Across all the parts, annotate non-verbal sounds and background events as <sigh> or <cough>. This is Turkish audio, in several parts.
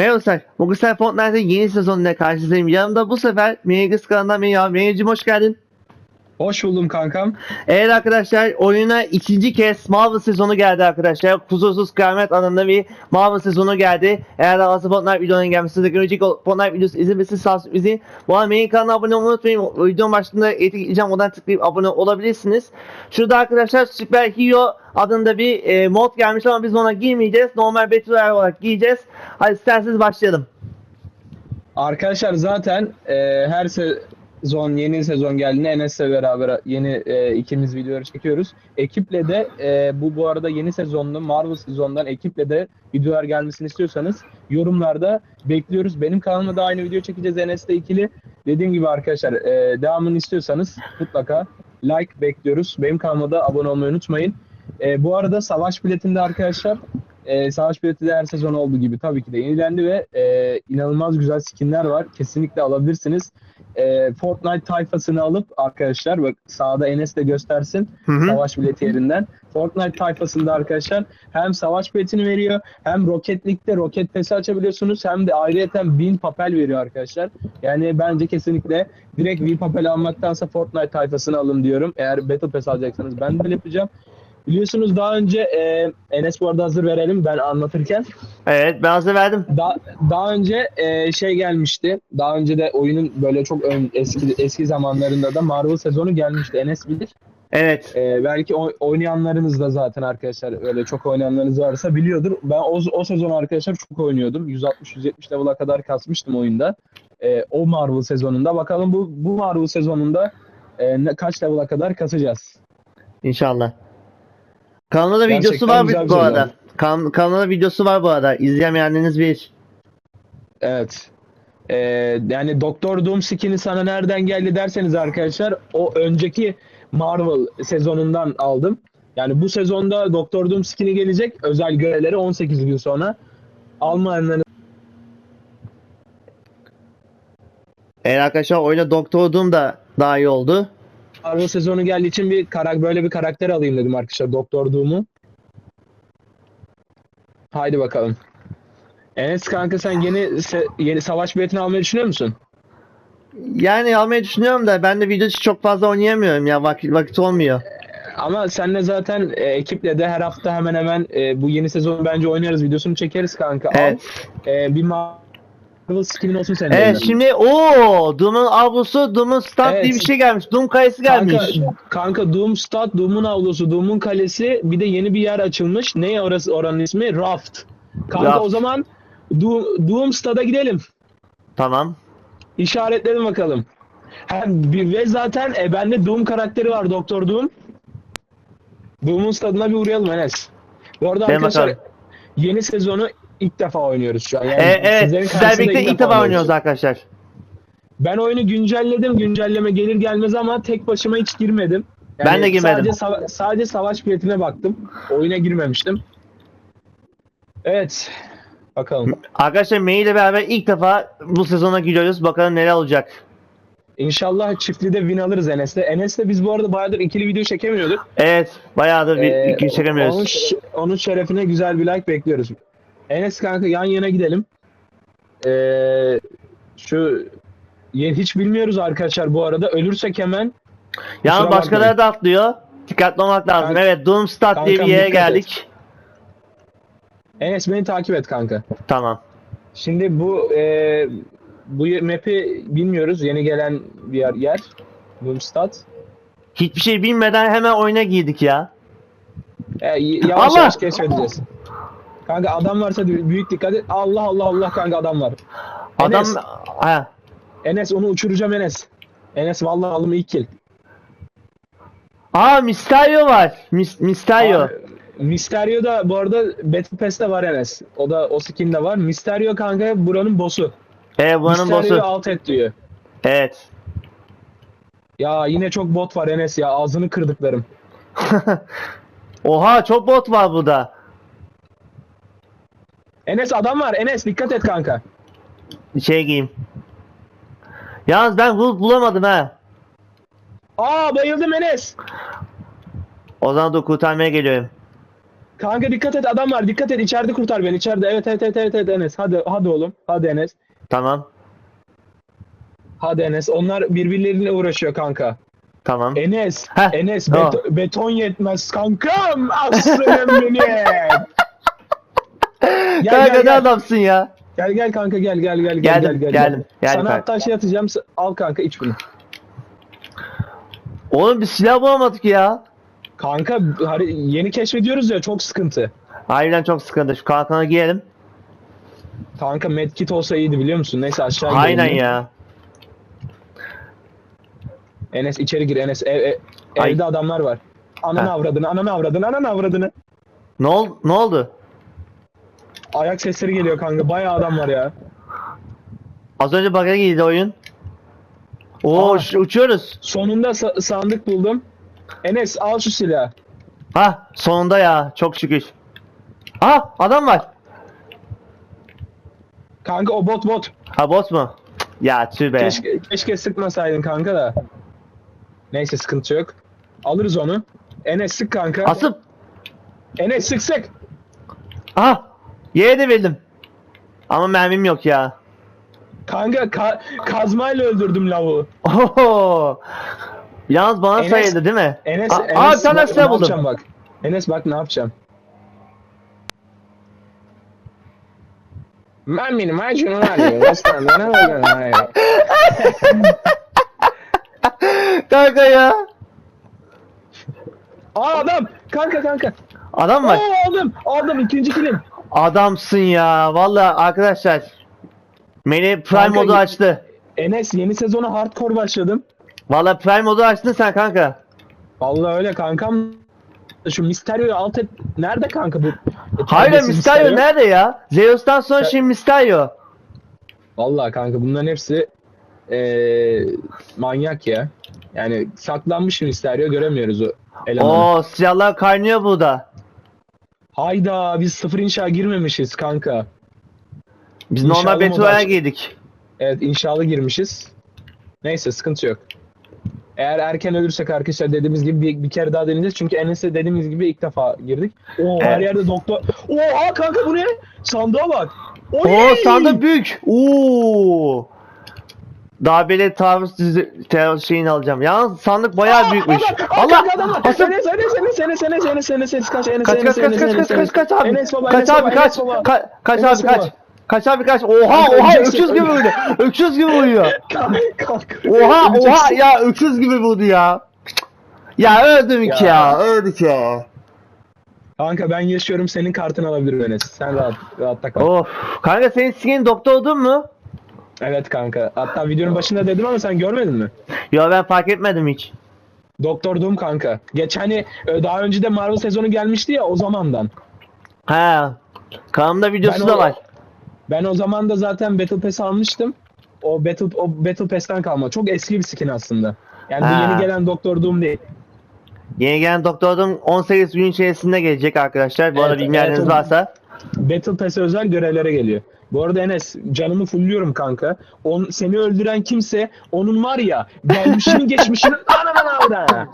Merhaba. Bugün sen Fortnite'ın yeni sezonuna karşınızdayım. Yanımda bu sefer Mengis kanalından Mengis abi. Mengiz'cim hoş geldin. Hoş buldum kankam. Evet arkadaşlar oyuna ikinci kez Marvel sezonu geldi arkadaşlar. Kusursuz kıyamet anlamında bir Marvel sezonu geldi. Eğer daha fazla Fortnite videoların gelmesi de görecek Fortnite videosu izlemesi sağ izleyin. Bu arada Mengis kanalına abone olmayı unutmayın. Videonun başında etiketeceğim oradan tıklayıp abone olabilirsiniz. Şurada arkadaşlar Super Hero adında bir e, mod gelmiş ama biz ona giymeyeceğiz. Normal Battle Royale olarak giyeceğiz. Hadi isterseniz başlayalım. Arkadaşlar zaten e, her sezon yeni sezon geldiğinde Enes'le beraber yeni e, ikimiz videoları çekiyoruz. Ekiple de e, bu bu arada yeni sezonlu Marvel sezondan ekiple de videolar gelmesini istiyorsanız yorumlarda bekliyoruz. Benim kanalıma da aynı video çekeceğiz Enes'le ikili. Dediğim gibi arkadaşlar e, devamını istiyorsanız mutlaka like bekliyoruz. Benim kanalıma da abone olmayı unutmayın. E, bu arada savaş biletinde arkadaşlar e, savaş bileti de her sezon olduğu gibi tabii ki de yenilendi ve e, inanılmaz güzel skinler var. Kesinlikle alabilirsiniz. E, Fortnite tayfasını alıp arkadaşlar bak sağda Enes de göstersin Hı hı. savaş bileti yerinden. Fortnite tayfasında arkadaşlar hem savaş biletini veriyor hem Rocket League'de Rocket Pass'i açabiliyorsunuz hem de ayrıyeten 1000 papel veriyor arkadaşlar. Yani bence kesinlikle direkt 1000 papel almaktansa Fortnite tayfasını alın diyorum. Eğer Battle Pass alacaksanız ben de yapacağım. Biliyorsunuz daha önce e, Enes bu arada hazır verelim ben anlatırken. Evet ben hazır verdim. Daha, daha önce e, şey gelmişti. Daha önce de oyunun böyle çok ön, eski eski zamanlarında da Marvel sezonu gelmişti. Enes bilir. Evet. E, belki oy- oynayanlarınız da zaten arkadaşlar öyle çok oynayanlarınız varsa biliyordur. Ben o, o sezon arkadaşlar çok oynuyordum. 160-170 level'a kadar kasmıştım oyunda. E, o Marvel sezonunda. Bakalım bu bu Marvel sezonunda e, ne, kaç level'a kadar kasacağız. İnşallah. Kanalda Gerçekten videosu var güzel bu bir şey arada. Kan kanalda videosu var bu arada. İzlemeyenleriniz bir. Evet. Ee, yani Doktor Doom skin'i sana nereden geldi derseniz arkadaşlar o önceki Marvel sezonundan aldım. Yani bu sezonda Doktor Doom skin'i gelecek. Özel görevleri 18 gün sonra. Almayanların Evet arkadaşlar oyuna Doktor Doom da dahil oldu. Marvel sezonu geldiği için bir karak böyle bir karakter alayım dedim arkadaşlar Doktor Doom'u. Haydi bakalım. Enes kanka sen yeni se- yeni savaş biletini almayı düşünüyor musun? Yani almayı düşünüyorum da ben de video için çok fazla oynayamıyorum ya vakit vakit olmuyor. Ama senle zaten e, ekiple de her hafta hemen hemen e, bu yeni sezonu bence oynarız videosunu çekeriz kanka. Evet. Al. E, bir Marvel skin'in olsun senin. Evet elinden. şimdi o Doom'un avlusu Doom'un stand Evet. diye bir şey gelmiş. Doom kayısı gelmiş. Kanka, kanka Doom Stat, Doom'un avlusu, Doom'un kalesi bir de yeni bir yer açılmış. Ne orası oranın ismi? Raft. Kanka Raft. o zaman Doom, Doom Stad'a gidelim. Tamam. İşaretledim bakalım. Hem bir ve zaten e, bende Doom karakteri var Doktor Doom. Doom'un stadına bir uğrayalım Enes. Bu arada arkadaşlar bakalım. yeni sezonu ilk defa oynuyoruz şu an. Yani Ee, evet sizlerin sizler karşısında birlikte ilk defa oynuyoruz arkadaşlar. Ben oyunu güncelledim. Güncelleme gelir gelmez ama tek başıma hiç girmedim. Ben de girmedim. Sadece, sava- sadece savaş biletine baktım. Oyuna girmemiştim. Evet. Bakalım. Arkadaşlar May ile beraber ilk defa bu sezona giriyoruz. Bakalım neler olacak. İnşallah çiftli de win alırız Enes'le. Enes'le biz bu arada bayağıdır ikili video çekemiyorduk. Evet bayağıdır bir Ee, iki çekemiyoruz. Onun, ş- onun şerefine güzel bir like bekliyoruz. Enes kanka yan yana gidelim. Ee, şu ye- hiç bilmiyoruz arkadaşlar bu arada. Ölürsek hemen Yani kusura başkaları bakmayın. da atlıyor. Dikkatli olmak lazım. Kanka- evet Doomstat diye bir Kankam yere dikkat geldik. Enes beni takip et kanka. Tamam. Şimdi bu e, bu ye- map'i bilmiyoruz. Yeni gelen bir yer. yer. Boomstad. Hiçbir şey bilmeden hemen oyuna girdik ya. E, y- yavaş Allah! yavaş keşfedeceğiz. Kanka adam varsa büyük dikkat et. Allah Allah Allah kanka adam var. Adam Enes, ha. Enes onu uçuracağım Enes. Enes vallahi aldım ilk kill. Aa Mysterio var. Mis Mysterio. Aa, Mysterio da bu arada Battle Pass'te var Enes. O da o skin de var. Mysterio kanka buranın boss'u. Evet buranın Mysterio'yu boss'u. alt et diyor. Evet. Ya yine çok bot var Enes ya. Ağzını kırdıklarım. <laughs> Oha çok bot var burada. Enes adam var. Enes dikkat et kanka. Şey giyeyim. Yalnız ben Hulk bulamadım ha. Aa bayıldım Enes. O zaman da kurtarmaya geliyorum. Kanka dikkat et adam var dikkat et içeride kurtar beni içeride evet evet evet evet, evet Enes hadi hadi oğlum hadi Enes Tamam. hadi Enes onlar birbirleriyle uğraşıyor kanka Tamam. Enes Heh, Enes tamam. beto- beton yetmez kankam aslanım benim <laughs> gel kanka gel, ne adamsın ya. gel gel kanka gel gel gel gel Geldim, gel, gel, geldim, geldim sana kanka. hatta şey atacağım al kanka iç bunu Oğlum bir silah bulamadık ya. kanka yeni keşfediyoruz ya çok sıkıntı Harbiden çok sıkıntı. Şu kalkanı giyelim. kanka medkit olsa iyiydi biliyor musun neyse aşağı Aynen gidelim. ya. Enes içeri gir Enes ev, ev- Ay. evde adamlar var ananı Ha. avradını ananı avradını ananı avradını Ne, ol ne oldu? Ayak sesleri geliyor kanka. Bayağı adam var ya. Az önce bug'a girdi oyun. Oo Aa. uç- uçuyoruz. Sonunda sa- sandık buldum. Enes al şu silahı. Ha sonunda ya çok şükür. Ha adam var. Kanka o bot bot. Ha bot mu? Ya tüh be. Keşke, keşke sıkmasaydın kanka da. Neyse sıkıntı yok. Alırız onu. Enes sık kanka. Asıp. Enes sık sık. Aha. Yere devirdim. Ama mermim yok ya. Kanka ka- kazmayla öldürdüm lavuğu. Oho. Yalnız bana Enes- sayıldı değil mi? Enes, Aa, Enes aa, bir tane bak, silah ne buldum. yapacağım bak. Enes bak ne yapacağım. Ben benim acını arıyorum. Aslan bana bakın. Kanka ya. Aa adam. Kanka kanka. Adam var. Oo, aldım. Aldım ikinci kilim. Adamsın ya. Vallahi arkadaşlar. Beni Prime Kanka, modu açtı. Enes yeni sezona hardcore başladım. Vallahi Prime modu açtın sen kanka. Vallahi öyle kankam. Şu Mysterio'yu alt et. Nerede kanka bu? Hayır Terbiyesiz Mysterio nerede ya? Zeus'tan sonra şimdi Mysterio. Vallahi kanka bunların hepsi eee manyak ya. Yani saklanmış Mysterio göremiyoruz o elemanı. Oo silahlar kaynıyor burada. Hayda biz sıfır inşa girmemişiz kanka. Biz İnşallah normal aç- girdik. Evet inşalı girmişiz. Neyse sıkıntı yok. Eğer erken ölürsek arkadaşlar dediğimiz gibi bir, bir kere daha deneyeceğiz. Çünkü Enes'e dediğimiz gibi ilk defa girdik. Oo her Evet. yerde doktor. Oha kanka bu ne? Sandığa bak. Oy! Oo sandık büyük. Oo. Daha böyle taarruz dizi- taarruz şeyini alacağım. Yalnız sandık bayağı büyükmüş. Allah! Hasım! Enes, Enes, Enes, Enes, Enes, Enes, Enes, Enes, kaç, Enes, Kaç kaç kaç Enes, kaç Enes, kaç kaç Enes. kaç abi. Enes baba, Kaç Enes abi baba, kaç. Enes baba. Ka- Kaç Enes abi kaç. baba. Kaç abi kaç. Oha oha öleceksin, öküz gibi vuruyor. Öküz gibi vuruyor. <laughs> Kalk, kalk. Oha oha ya öküz gibi vurdu ya. Ya öldük Ya. ya. Öldük ya. Kanka ben yaşıyorum senin kartını alabilirim Enes. Sen rahat, rahatta kal. Of. Kanka senin skin doktor oldun mu? Evet kanka. Hatta videonun başında dedim ama sen görmedin mi? Ya ben fark etmedim hiç. Doktor Doom kanka. Geç hani e, daha önce de Marvel sezonu gelmişti ya o zamandan. He. Kanalımda videosu Ben da o- var. Ben o zaman da zaten Battle Pass almıştım. O Battle o Battle Pass'ten kalma. Çok eski bir skin aslında. Yani bu Ha. yeni gelen Doktor Doom değil. Yeni gelen doktorum 18 gün içerisinde gelecek arkadaşlar. Bu arada Evet, bilmeyenleriniz evet, o- varsa. Battle Pass'e özel görevlere geliyor. Bu arada Enes canımı fulluyorum kanka. On, seni öldüren kimse onun var ya gelmişinin geçmişinin <laughs> anamın avda. <laughs>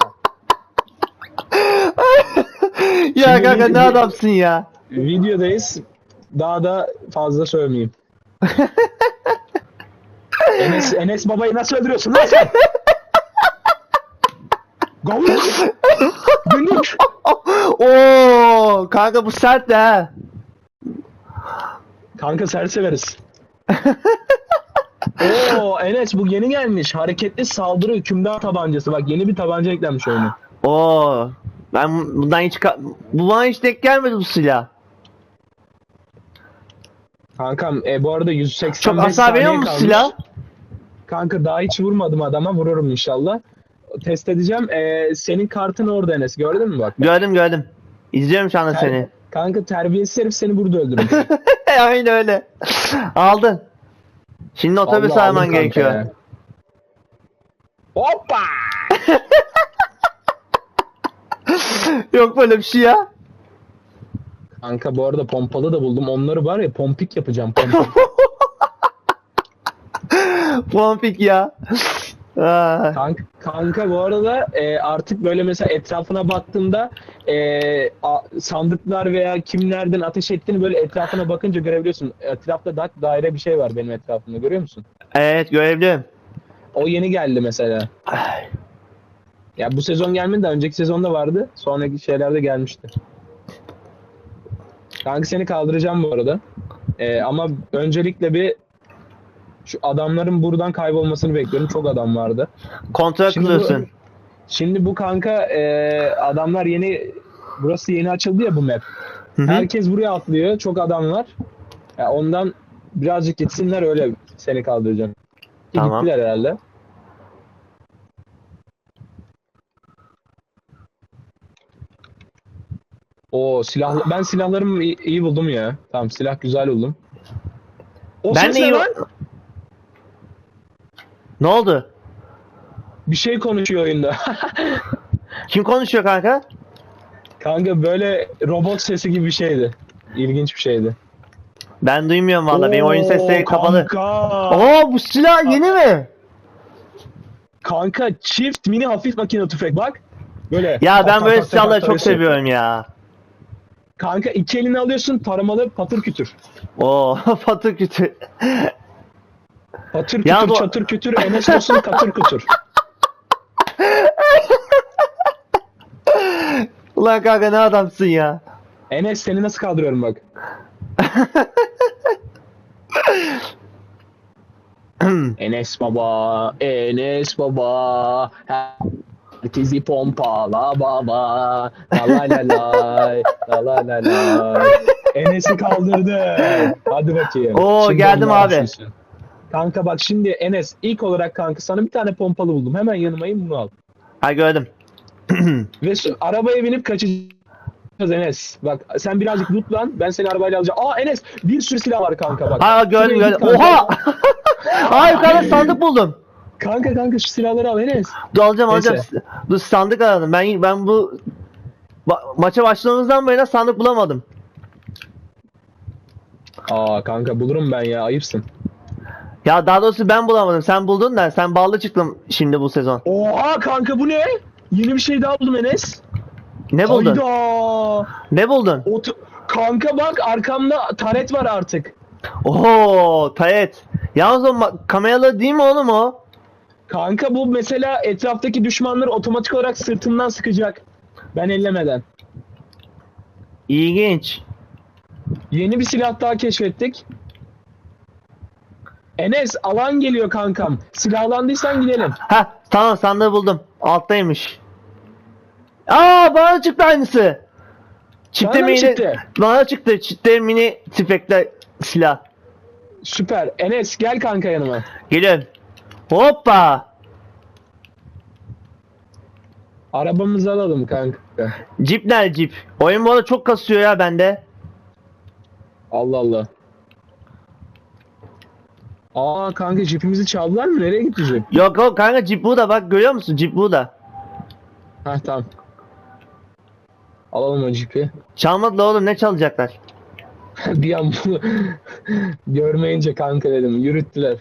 ya kanka ne adamsın ya. Videodayız. Daha da fazla sövmeyeyim. <laughs> Enes, Enes babayı nasıl öldürüyorsun lan sen? Gavuk! Günlük! Oo kanka bu sert de ha. Kanka sert severiz. <laughs> Oo Enes bu yeni gelmiş. Hareketli saldırı hükümdar tabancası. Bak yeni bir tabanca eklenmiş oyuna. Oo. Ben bundan hiç ka- bu bana hiç denk gelmedi bu silah. Kankam e, bu arada 185 Çok hasar veriyor saniye mu kalmış. silah? Kanka daha hiç vurmadım adama. Vururum inşallah. Test edeceğim. E, senin kartın orada Enes. Gördün mü bak? Gördüm gördüm. İzliyorum şu anda seni. Kanka terbiyesiz herif seni burada öldürür. <laughs> Aynen öyle. Aldın. Şimdi otobüs Vallahi alman aldım kanka gerekiyor. ya. Hoppa! <laughs> Yok böyle bir şey ya. Kanka bu arada pompalı da buldum. Onları var ya pompik yapacağım. Pompik. <laughs> Pompik ya. Kanka, kanka bu arada e, artık böyle mesela etrafına baktığında e, a- sandıklar veya kimlerden ateş ettiğini böyle etrafına bakınca görebiliyorsun. Etrafta da daire bir şey var benim etrafımda görüyor musun? evet görebiliyorum. O yeni geldi mesela. Ya bu sezon gelmedi de önceki sezonda vardı. Sonraki şeylerde gelmişti. Kanka seni kaldıracağım bu arada. E, ama öncelikle bir şu adamların buradan kaybolmasını bekliyorum. Çok adam vardı. Kontrol Şimdi bu-. Şimdi bu kanka e, adamlar yeni burası yeni açıldı ya bu map. Hı hı. Herkes buraya atlıyor. Çok adam var. Ya ondan birazcık gitsinler öyle seni kaldıracağım. Tamam. Gittiler herhalde. O silah ben silahlarımı iyi, iyi buldum ya. Tamam silah güzel buldum. O Ben de ne iyi... lan? Ne oldu? Bir şey konuşuyor oyunda. <laughs> Kim konuşuyor kanka? Kanka böyle robot sesi gibi bir şeydi. İlginç bir şeydi. Ben duymuyorum valla. Benim oyun sesleri kapalı. Kanka. Oo bu silah yeni mi? Kanka çift mini hafif makine tüfek bak. Böyle. Ya ben böyle silahları çok seviyorum ya. Kanka iki elini alıyorsun taramalı patır kütür. Oo <laughs> patır kütür. Patır Ya kütür bu- çatır kütür Enes olsun katır kutur. Ulan kanka ne adamsın ya. Enes seni nasıl kaldırıyorum bak. <laughs> Enes baba, Enes baba. Herkesi pompala baba. La la la la, la la la la. Enes'i kaldırdı. Hadi bakayım. Oo, Şimdi geldim abi. düşünsün. Kanka bak şimdi Enes ilk olarak kanka sana bir tane pompalı buldum. Hemen yanımayım bunu al. ha gördüm. <clears throat> Ve şu, arabaya binip kaçacağız Enes. Bak sen birazcık lootlan. Ben seni arabayla alacağım. Aa Enes bir sürü silah var kanka bak. Ha gördüm Şuraya gördüm. git kanka. Oha! <laughs> Aa yukarıda sandık buldum. Kanka kanka şu silahları al Enes. Dur alacağım alacağım. Neyse. Dur sandık aradım. Ben ben bu ba- maça başladığımızdan beri sandık bulamadım. Aa kanka bulurum ben ya ayıpsın. Ya daha doğrusu ben bulamadım. Sen buldun da sen ballı çıktın şimdi bu sezon. Oha kanka bu ne? Yeni bir şey daha buldum Enes. Ne buldun? Hayda. Ne buldun? O t- kanka bak arkamda taret var artık. Oo, Tayet. Yalnız o kameralı değil mi oğlum o? Kanka bu mesela etraftaki düşmanları otomatik olarak sırtından sıkacak. Ben ellemeden. İlginç. Yeni bir silah daha keşfettik. Enes alan geliyor kankam. Silahlandıysan gidelim. Ha tamam sandığı buldum. Alttaymış. Aa bana çıktı aynısı. Çifte Sana mı mini çıktı? bana çıktı. Çifte mini tüfekle silah. Süper. Enes gel kanka yanıma. Geliyorum. Hoppa. Arabamızı alalım kanka. Cip nerede cip? Oyun bu arada çok kasıyor ya bende. Allah Allah. Aa kanka jipimizi çaldılar mı? Nereye gitti jip? Yok yok kanka cip burada bak görüyor musun? Cip burada. Heh tamam. Alalım o jipi. Çalmadılar oğlum ne çalacaklar? <laughs> bir an bunu <laughs> görmeyince kanka dedim. Yürüttüler.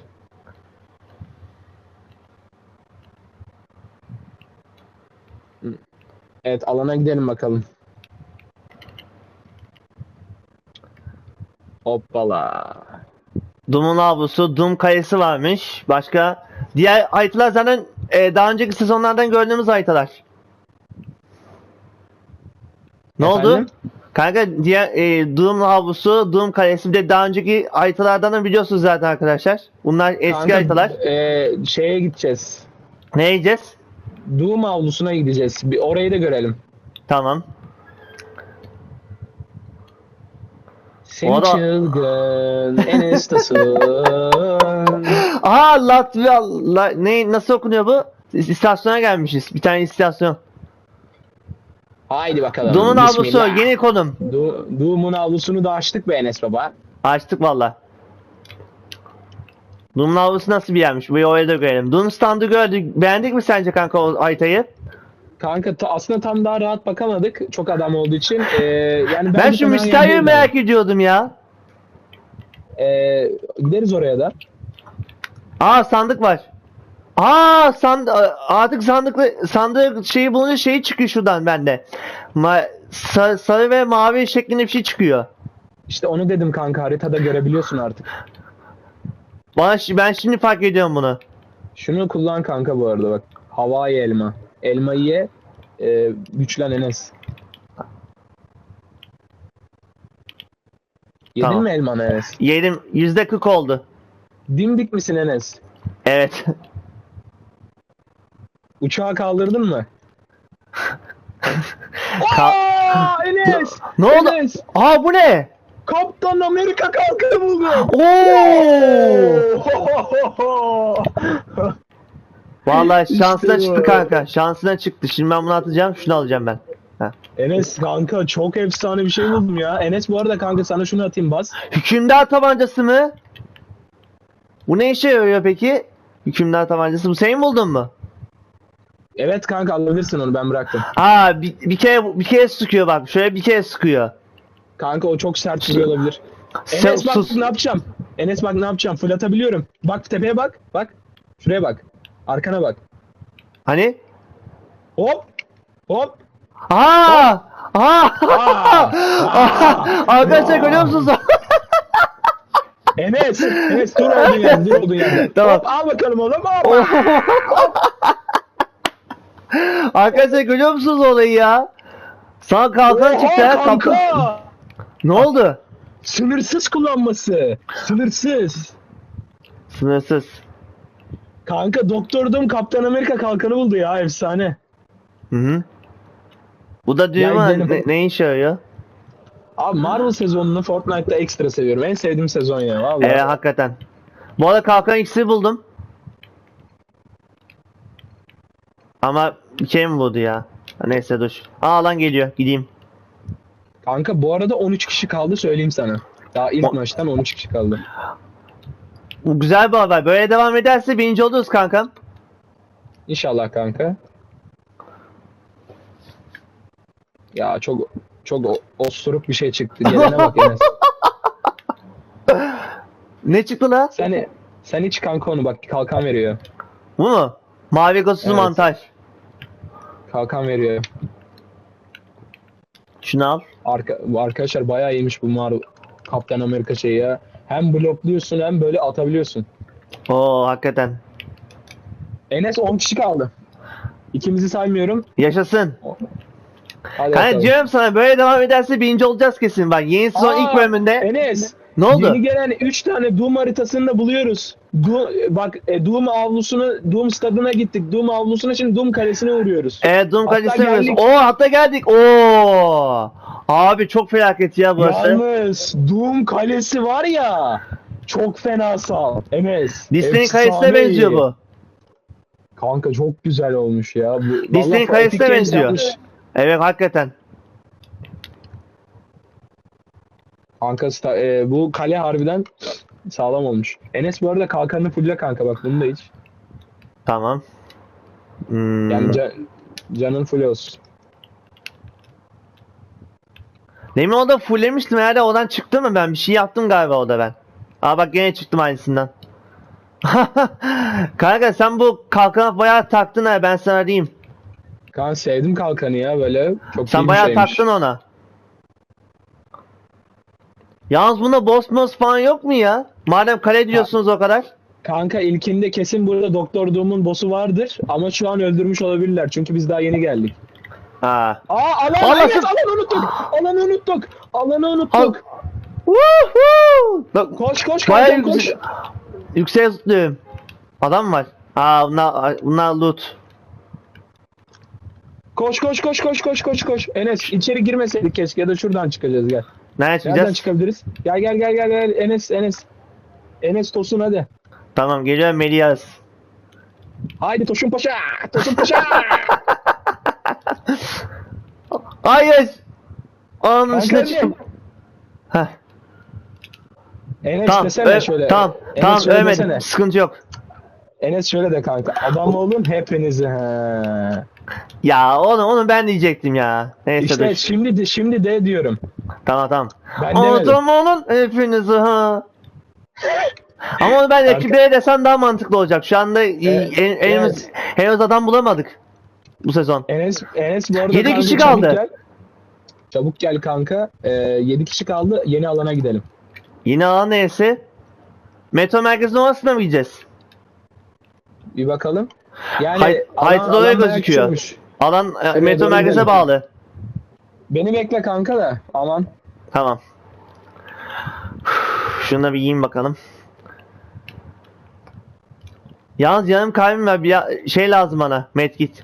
Evet alana gidelim bakalım. Hoppala. Doom'un avlusu, Doom kayası varmış. Başka diğer haritalar zaten e, daha önceki sezonlardan gördüğümüz haritalar. Ne oldu? Kanka diğer e, Doom havlusu, Doom kalesi bir de daha önceki haritalardan da biliyorsunuz zaten arkadaşlar. Bunlar eski Kanka, haritalar. e, şeye gideceğiz. Ne yiyeceğiz? Doom avlusuna gideceğiz. Bir orayı da görelim. Tamam. Seni da- çılgın Enes Tasun. <laughs> Aha Latvia la, ne nasıl okunuyor bu? İs- İstasyona gelmişiz. Bir tane istasyon. Haydi bakalım. Doom'un havlusu Bismillah. yeni konum. Do- Doom'un avlusunu da açtık be Enes baba. Açtık valla. Doom'un havlusu nasıl bir yermiş? Bu oraya da görelim. Doom standı gördük. Beğendik mi sence kanka o haritayı? Kanka ta- aslında tam daha rahat bakamadık. Çok adam olduğu için. Ee, yani Ben bence şu değil merak ediyordum ya. Ee, gideriz oraya da. Aa sandık var. Aa sand artık sandıklı sandık şeyi bulunca şeyi çıkıyor şuradan bende. Ma sa- sarı ve mavi şeklinde bir şey çıkıyor. İşte onu dedim kanka haritada görebiliyorsun artık. Bana ben şimdi fark ediyorum bunu. Şunu kullan kanka bu arada bak. Havai elma. Elmayı ye. E, güçlen Enes. Yedin Tamam. mi elmanı Enes? Yedim yüzde 40 oldu. Dimdik misin Enes? Evet. Uçağı kaldırdın mı? <laughs> Ka- Aa, Enes! ne oldu? Enes! Aa bu ne? Kaptan Amerika kalkanı buldu. Oo! <laughs> Vallahi şansına İşte çıktı bu. kanka. Şansına çıktı. Şimdi ben bunu atacağım. Şunu alacağım ben. Enes kanka çok efsane bir şey buldum ya. Enes bu arada kanka sana şunu atayım bas. Hükümdar tabancası mı? Bu ne işe yarıyor peki? Hükümdar tabancası. Bu senin buldun mu? Evet kanka alabilirsin onu ben bıraktım. Aa bir, bir kere bir kere sıkıyor bak. Şöyle bir kere sıkıyor. Kanka o çok sert vuruyor olabilir. Sen Enes bak sus. ne yapacağım? Enes bak ne yapacağım? Fırlatabiliyorum. Bak tepeye bak. Bak. Şuraya bak. Arkana bak. Hani? Hop. Hop. Aa! Aa! Aa! <laughs> Arkadaşlar görüyor musunuz? <laughs> Enes. Enes dur olduğun yerde. Dur olduğun yerde. Tamam. Hop, al bakalım oğlum. Hop. <laughs> Arkadaşlar görüyor musunuz olayı ya? Sağ kalkan çıktı ha. Kanka. Ne oldu? Sınırsız kullanması. Sınırsız. Sınırsız. Kanka Doktor Doom Kaptan Amerika kalkanı buldu ya efsane. Hı hı. Bu da düğme Ya gidelim. ne, ne işe yarıyor? Abi Marvel sezonunu Fortnite'da ekstra seviyorum. En sevdiğim sezon ya vallahi. Ee, hakikaten. Bu arada kalkan ikisi buldum. Ama şey mi buldu ya? Neyse dur. Aa lan geliyor. Gideyim. Kanka bu arada 13 kişi kaldı söyleyeyim sana. Daha ilk O- maçtan 13 kişi kaldı. Bu güzel bir haber. Böyle devam ederse birinci oluruz kankam. İnşallah kanka. Ya çok çok o- osuruk bir şey çıktı. Gelene bak Enes. <laughs> Ne çıktı la? Sen, sen hiç kanka onu bak kalkan veriyor. Bu mu? Mavi gazsız Evet. mantaj. Kalkan veriyor. Şunu al. Arka, bu arkadaşlar bayağı iyiymiş bu Marvel Kaptan Amerika şeyi ya. Hem blokluyorsun hem böyle atabiliyorsun. Oo hakikaten. Enes 10 kişi kaldı. İkimizi saymıyorum. Yaşasın. Hadi Kanka bakalım. diyorum sana böyle devam ederse birinci olacağız kesin bak. Yeni sezon Aa, ilk bölümünde. Enes. Ne oldu? Yeni gelen 3 tane Doom haritasını da buluyoruz. Du- bak e, Doom avlusunu, Doom stadına gittik. Doom avlusuna şimdi Doom kalesine uğruyoruz. Evet Doom Hatta kalitesi veriyoruz. geldik. Oo hatta geldik. Oo. Abi çok felaket ya burası. Yalnız Doom kalesi var ya. Çok fena sağ. Enes. Disney'in kalesine benziyor iyi. bu. Kanka çok güzel olmuş ya. Bu, Disney'in kalesine benziyor. yapmış. Evet hakikaten. Kanka e, bu kale harbiden sağlam olmuş. Enes bu arada kalkanını fulle kanka bak bunu da hiç. Tamam. Hmm. Yani ca- canın full olsun. Demin o da fulllemiştim herhalde odan çıktı mı ben? Bir şey yaptım galiba o da ben. Aa bak gene çıktım aynısından. <laughs> Kanka sen bu kalkana bayağı taktın ha ben sana diyeyim. Kanka sevdim kalkanı ya böyle. Çok Sen bayağı şeymiş. taktın ona. Yalnız bunda boss boss falan yok mu ya? Madem kale diyorsunuz o kadar. Kanka ilkinde kesin burada Doktor Doom'un boss'u vardır ama şu an öldürmüş olabilirler çünkü biz daha yeni geldik. Ha. Aa alan evet nasıl- alanı unuttuk. Alanı unuttuk. Alanı unuttuk. Woohoo! Bak, Koş koş Bayağı kanka koş. yüksek, yükseğe zıplıyorum. Adam var. Aa bunlar, bunlar loot. Koş koş koş koş koş koş koş. Enes içeri girmeseydik keşke ya da şuradan çıkacağız gel. Nereden çıkacağız? çıkabiliriz? Gel gel gel gel gel Enes Enes. Enes Tosun hadi. Tamam geliyorum Melias. Haydi Tosun Paşa. Tosun Paşa. <laughs> Hayır. Üstüne hadi. çıktım. Heh, Enes tamam, desene ö- şöyle. tamam, Enes tamam şöyle ölmedim. desene. Sıkıntı yok. Enes şöyle de kanka. Adam olun hepinizi. He. Ya onu onu ben diyecektim ya. Neyse İşte dur. şimdi de şimdi de diyorum. Tamam tamam. Ben. Adam onun hepinizi ha. Ama onu ben rakiplere desem daha mantıklı olacak. Şu anda Evet, en- henüz, henüz adam bulamadık bu sezon. Enes, Enes bu arada Yedi kanka kişi çabuk kaldı. Gel. Çabuk gel kanka. Ee, 7 kişi kaldı. Yeni alana gidelim. Yine alan neyse. Metro merkezinin orasına mı gideceğiz? Bir bakalım. Yani Hay- haritada oraya gözüküyor. küçülmüş. Alan e, metro merkeze bağlı. Beni bekle kanka da. Aman. Tamam. Şuna bir yiyin bakalım. Yalnız canım kalbim var. Bir şey lazım bana. Medkit.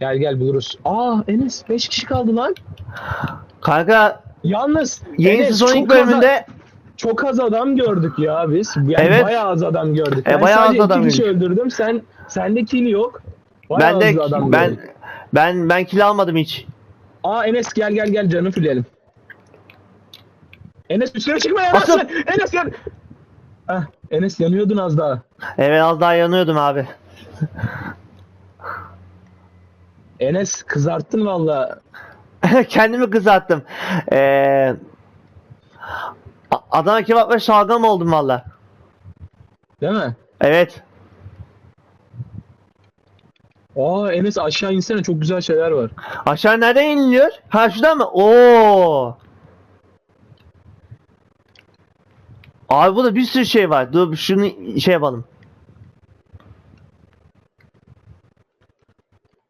Gel gel buluruz. Aa Enes 5 kişi kaldı lan. Kanka Yalnız yeni Enes, sezon ilk çok az- bölümünde çok az adam gördük ya biz. Yani Evet. bayağı az adam gördük. E, ben bayağı sadece az adam iki kişi öldürdüm. Sen sende kill yok. Bayağı ben de az adam ben gördük. ben ben kill almadım hiç. Aa Enes gel gel gel canı fulleyelim. Enes üstüne çıkma Enes. Asıl- Enes gel. Heh, Enes yanıyordun az daha. Evet az daha yanıyordum abi. Enes kızarttın valla. <laughs> Kendimi kızarttım. Ee, A- Adana kebap ve şalgam oldum valla. Değil mi? Evet. Aa Enes aşağı insene çok güzel şeyler var. Aşağı nereden iniliyor? Ha şuradan mı? Oo. Abi burada bir sürü şey var. Dur şunu şey yapalım.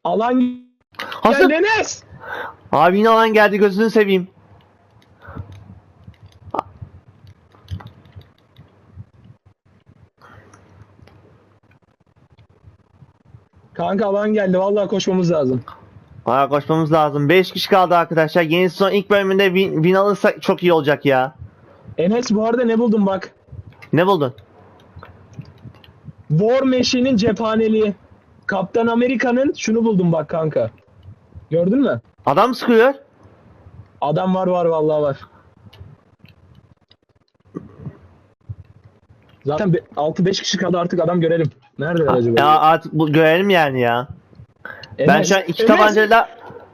Alan Hasıl. geldi Enes. Abi yine alan geldi gözünü seveyim. Kanka alan geldi vallahi koşmamız lazım. Aa koşmamız lazım. 5 kişi kaldı arkadaşlar. Yeni sezon ilk bölümünde win, win alırsak çok iyi olacak ya. Enes bu arada ne buldum bak. Ne buldun? War Machine'in cephaneliği. Kaptan Amerika'nın şunu buldum bak kanka. Gördün mü? Adam sıkıyor. Adam var var vallahi var. Zaten 6-5 kişi kaldı artık adam görelim. Nerede acaba? Ya artık bu görelim yani ya. Ben Enes, şu an iki Enes! tabancayla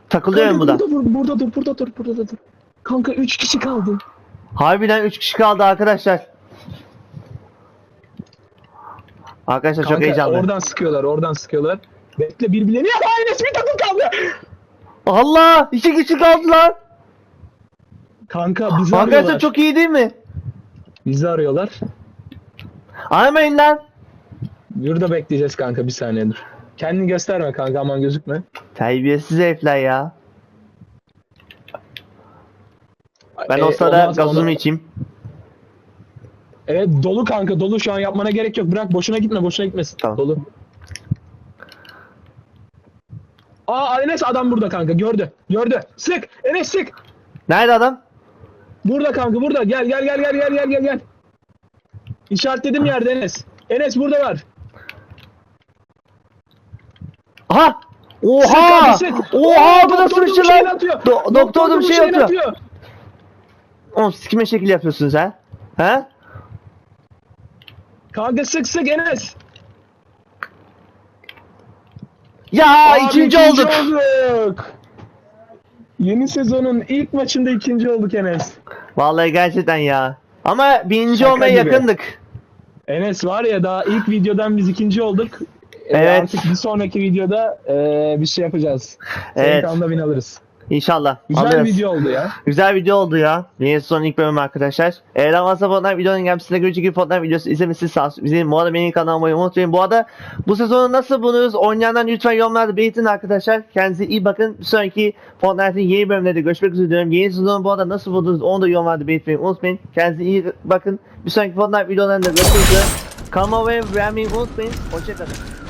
takılıyorum Kanka burada. burada dur, burada dur, burada dur, burada dur. Kanka 3 kişi kaldı. Harbiden 3 kişi kaldı arkadaşlar. Arkadaşlar çok Kanka heyecanlı. oradan sıkıyorlar, oradan sıkıyorlar. Bekle birbirlerini yap. <laughs> Ay Enes bir takım kaldı. Allah! 2 kişi kaldılar. Kanka bizi Arkadaşlar arıyorlar. çok iyi değil mi? Bizi arıyorlar. Aymayın lan. Burada bekleyeceğiz kanka bir saniye dur. Kendini gösterme kanka aman gözükme. Terbiyesiz herifler ya. Ben Ee, o sırada gazozumu içeyim. Evet dolu kanka dolu şu an yapmana gerek yok. Bırak boşuna gitme boşuna gitmesin. Tamam. Dolu. Aa Enes adam burada kanka gördü. Gördü. Sık. Enes sık. Nerede adam? Burada kanka burada. Gel gel gel gel gel gel gel gel. İşaretledim yerde Enes. Enes burada var. Aha! Sık Oha! abi, sık. Oha Oo, bu nasıl doktor bir şey lan? atıyor. Do- doktor da bir şey şeyini atıyor. Oğlum siz kime şekil yapıyorsunuz ha? He? Kanka sık sık Enes. Ya Abi, ikinci olduk. olduk. Yeni sezonun ilk maçında ikinci olduk Enes. Vallahi gerçekten ya. Ama birinci Şaka olmaya gibi. yakındık. Enes var ya daha ilk videodan biz ikinci olduk. Ee, Evet. Artık bir sonraki videoda ee, bir şey yapacağız. Senin Evet. win alırız. İnşallah. Güzel alırız. video oldu ya. Güzel video oldu ya. Yeni sezonun ilk bölümü arkadaşlar. Eğer varsa Fortnite videonun gelmesine göre gibi Fortnite videosu izlemişsiniz sağ olsun. Bizim bu arada benim kanalıma abone unutmayın. Bu arada bu sezonu nasıl buluyoruz? Oynayanlar lütfen yorumlarda belirtin arkadaşlar. Kendinize iyi bakın. Bir sonraki Fortnite'in yeni bölümlerinde görüşmek üzere diyorum. Yeni sezonu bu arada nasıl buldunuz onu da yorumlarda belirtmeyi unutmayın. Kendinize iyi bakın. Bir sonraki Fortnite videolarında görüşmek üzere. Kanalıma abone olmayı unutmayın. Hoşçakalın.